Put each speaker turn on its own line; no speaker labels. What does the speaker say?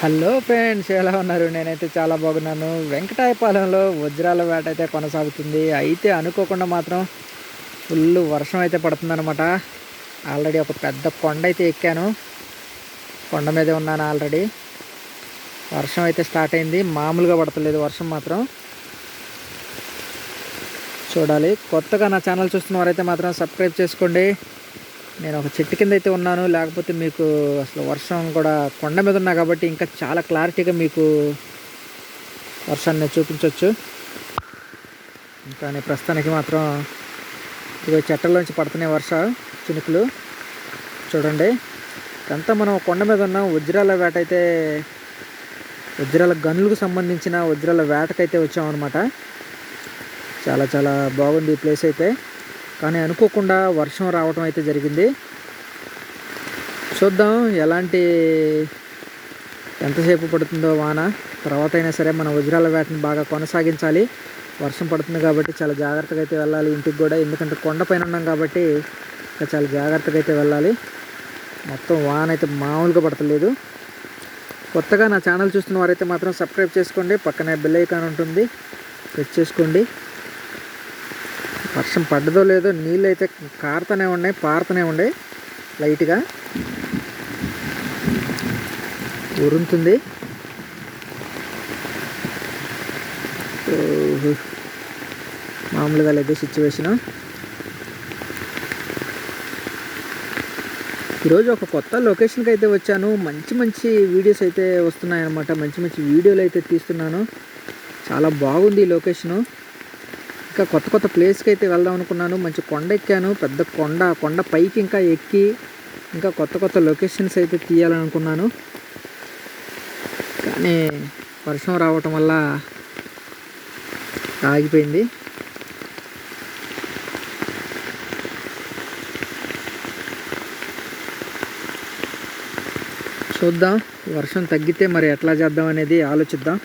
Hello friends ఎలా ఉన్నారు? నేనైతే చాలా బాగున్నాను. వెంకటాయపాలెంలో వజ్రాల వేట అయితే కొనసాగుతుంది. అయితే అనుకోకుండా మాత్రం ఫుల్ వర్షం అయితే పడుతుందన్నమాట. ఆల్రెడీ ఒక పెద్ద కొండ అయితే ఎక్కాను. కొండ మీద ఉన్నాను ఆల్రెడీ. వర్షం అయితే స్టార్ట్ అయింది. మామూలుగా పడతలేదు వర్షం మాత్రం. చూడాలి. కొత్తగా నా ఛానల్ చూస్తున్న వారైతే మాత్రం సబ్స్క్రైబ్ చేసుకోండి. నేను ఒక చెట్టు కింద అయితే ఉన్నాను లేకపోతే మీకు అసలు వర్షం కూడా కొండ మీద ఉన్నా కాబట్టి ఇంకా చాలా క్లారిటీగా మీకు వర్షాన్ని చూపించవచ్చు కానీ ప్రస్తుతానికి మాత్రం ఇదిగో చెట్టలోంచి పడుతున్నాయి వర్ష చినుకులు చూడండి. ఇదంతా మనం కొండ మీద ఉన్నాం వజ్రాల వేట అయితే వజ్రాల గనులకు సంబంధించిన వజ్రాల వేటకైతే వచ్చామన్నమాట. చాలా చాలా బాగుంది ఈ ప్లేస్ అయితే. కానీ అనుకోకుండా వర్షం రావటం అయితే జరిగింది. చూద్దాం ఎలాంటి ఎంతసేపు పడుతుందో వాన. తర్వాత అయినా సరే మన వజ్రాల వేటను బాగా కొనసాగించాలి. వర్షం పడుతుంది కాబట్టి చాలా జాగ్రత్తగా అయితే వెళ్ళాలి ఇంటికి కూడా. ఎందుకంటే కొండపైన ఉన్నాం కాబట్టి ఇంకా చాలా జాగ్రత్తగా అయితే వెళ్ళాలి. మొత్తం వాన అయితే మామూలుగా పడతలేదు. కొత్తగా నా ఛానల్ చూస్తున్న వారైతే మాత్రం సబ్స్క్రైబ్ చేసుకోండి. పక్కనే బెల్ ఐకాన్ ఉంటుంది. ప్రెస్ చేసుకోండి. వర్షం పడ్డదో లేదో నీళ్ళు అయితే కారుతూనే ఉన్నాయి పారుతూనే ఉన్నాయి లైట్గా. ఉరుముతుంది. మామూలుగా లేదు సిచ్యువేషను. ఈరోజు ఒక కొత్త లొకేషన్కి అయితే వచ్చాను. మంచి మంచి వీడియోస్ అయితే వస్తున్నాయన్నమాట. మంచి మంచి వీడియోలు అయితే తీస్తున్నాను. చాలా బాగుంది ఈ లొకేషను. ఇంకా కొత్త కొత్త ప్లేస్కి అయితే వెళ్దాం అనుకున్నాను. మంచి కొండ ఎక్కాను. పెద్ద కొండ కొండ పైకి ఇంకా ఎక్కి ఇంకా కొత్త కొత్త లొకేషన్స్ అయితే తీయాలనుకున్నాను కానీ వర్షం రావటం వల్ల ఆగిపోయింది. చూద్దాం. వర్షం తగ్గితే మరి ఎట్లా చేద్దాం అనేది ఆలోచిద్దాం.